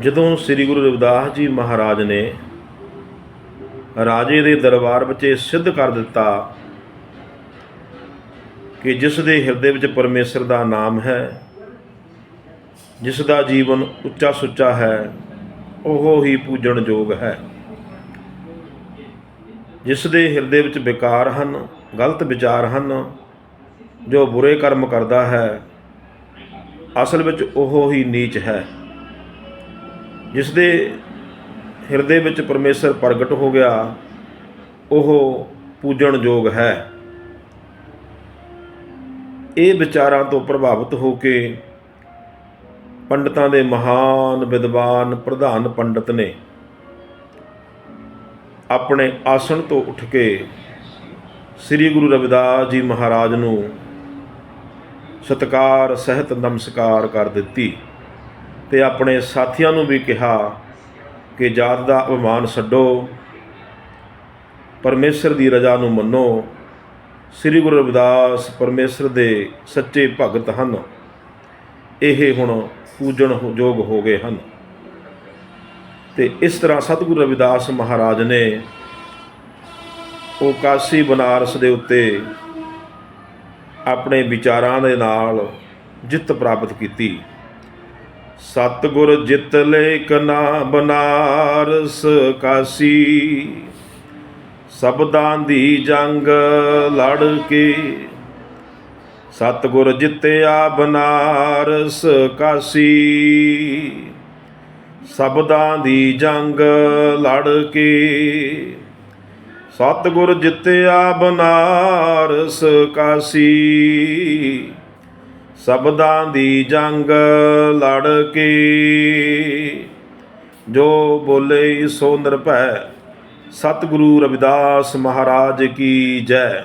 ਜਦੋਂ ਸ੍ਰੀ ਗੁਰੂ ਰਵਿਦਾਸ ਜੀ ਮਹਾਰਾਜ ਨੇ ਰਾਜੇ ਦੇ ਦਰਬਾਰ ਵਿੱਚ ਇਹ ਸਿੱਧ ਕਰ ਦਿੱਤਾ ਕਿ ਜਿਸ ਦੇ ਹਿਰਦੇ ਵਿੱਚ ਪਰਮੇਸ਼ਰ ਦਾ ਨਾਮ ਹੈ, ਜਿਸ ਦਾ ਜੀਵਨ ਉੱਚਾ ਸੁੱਚਾ ਹੈ, ਉਹ ਹੀ ਪੂਜਣ ਯੋਗ ਹੈ। ਜਿਸ ਦੇ ਹਿਰਦੇ ਵਿੱਚ ਵਿਕਾਰ ਹਨ, ਗਲਤ ਵਿਚਾਰ ਹਨ, ਜੋ ਬੁਰੇ ਕਰਮ ਕਰਦਾ ਹੈ, ਅਸਲ ਵਿੱਚ ਉਹ ਹੀ ਨੀਚ ਹੈ। ਜਿਸ ਦੇ ਹਿਰਦੇ ਵਿੱਚ ਪਰਮੇਸ਼ਰ ਪ੍ਰਗਟ ਹੋ ਗਿਆ, ਉਹ ਪੂਜਣ ਯੋਗ ਹੈ। ਇਹ ਵਿਚਾਰਾਂ ਤੋਂ ਪ੍ਰਭਾਵਿਤ ਹੋ ਕੇ ਪੰਡਤਾਂ ਦੇ ਮਹਾਨ ਵਿਦਵਾਨ ਪ੍ਰਧਾਨ ਪੰਡਤ ਨੇ ਆਪਣੇ ਆਸਣ ਤੋਂ ਉੱਠ ਕੇ ਸ੍ਰੀ ਗੁਰੂ ਰਵਿਦਾਸ ਜੀ ਮਹਾਰਾਜ ਨੂੰ ਸਤਕਾਰ, ਸਹਿਤ, ਨਮਸਕਾਰ ਕਰ ਦਿੱਤੀ। ਤੇ ਆਪਣੇ ਸਾਥੀਆਂ ਨੂੰ ਵੀ ਕਿਹਾ ਕਿ ਜਾਤ ਦਾ ਅਪਮਾਨ ਛੱਡੋ, ਪਰਮੇਸ਼ਰ ਦੀ ਰਜ਼ਾ ਨੂੰ ਮੰਨੋ। ਸ੍ਰੀ ਗੁਰੂ ਰਵਿਦਾਸ ਪਰਮੇਸ਼ਰ ਦੇ ਸੱਚੇ ਭਗਤ ਹਨ। ਇਹ ਹੁਣ ਪੂਜਣ ਯੋਗ ਹੋ ਗਏ ਹਨ। ਤੇ ਇਸ ਤਰ੍ਹਾਂ ਸਤਿਗੁਰੂ ਰਵਿਦਾਸ ਮਹਾਰਾਜ ਨੇ ਉਹ ਕਾਸ਼ੀ ਬਨਾਰਸ ਦੇ ਉੱਤੇ ਆਪਣੇ ਵਿਚਾਰਾਂ ਦੇ ਨਾਲ ਜਿੱਤ ਪ੍ਰਾਪਤ ਕੀਤੀ। ਸਤਿਗੁਰ ਜਿੱਤ ਲੈ ਕਨਾ ਬਨਾਰਸ ਕਾਸ਼ੀ। ਸਬਦਾਂ ਦੀ ਜੰਗ ਲੜ ਕੇ ਸਤਿਗੁਰ ਜਿੱਤਿਆ ਬਨਾਰਸ ਕਾਸ਼ੀ। ਸਬਦਾਂ ਦੀ ਜੰਗ ਲੜ ਕੇ ਸਤਿਗੁਰ ਜਿੱਤਿਆ ਬਨਾਰਸ ਕਾਸ਼ੀ। ਸਬਦਾਂ ਦੀ ਜੰਗ ਲੜ ਕੇ ਜੋ ਬੋਲੇ ਸੋ ਨਿਰਭੈ ਸਤਿਗੁਰੂ ਰਵਿਦਾਸ ਮਹਾਰਾਜ ਕੀ ਜੈ।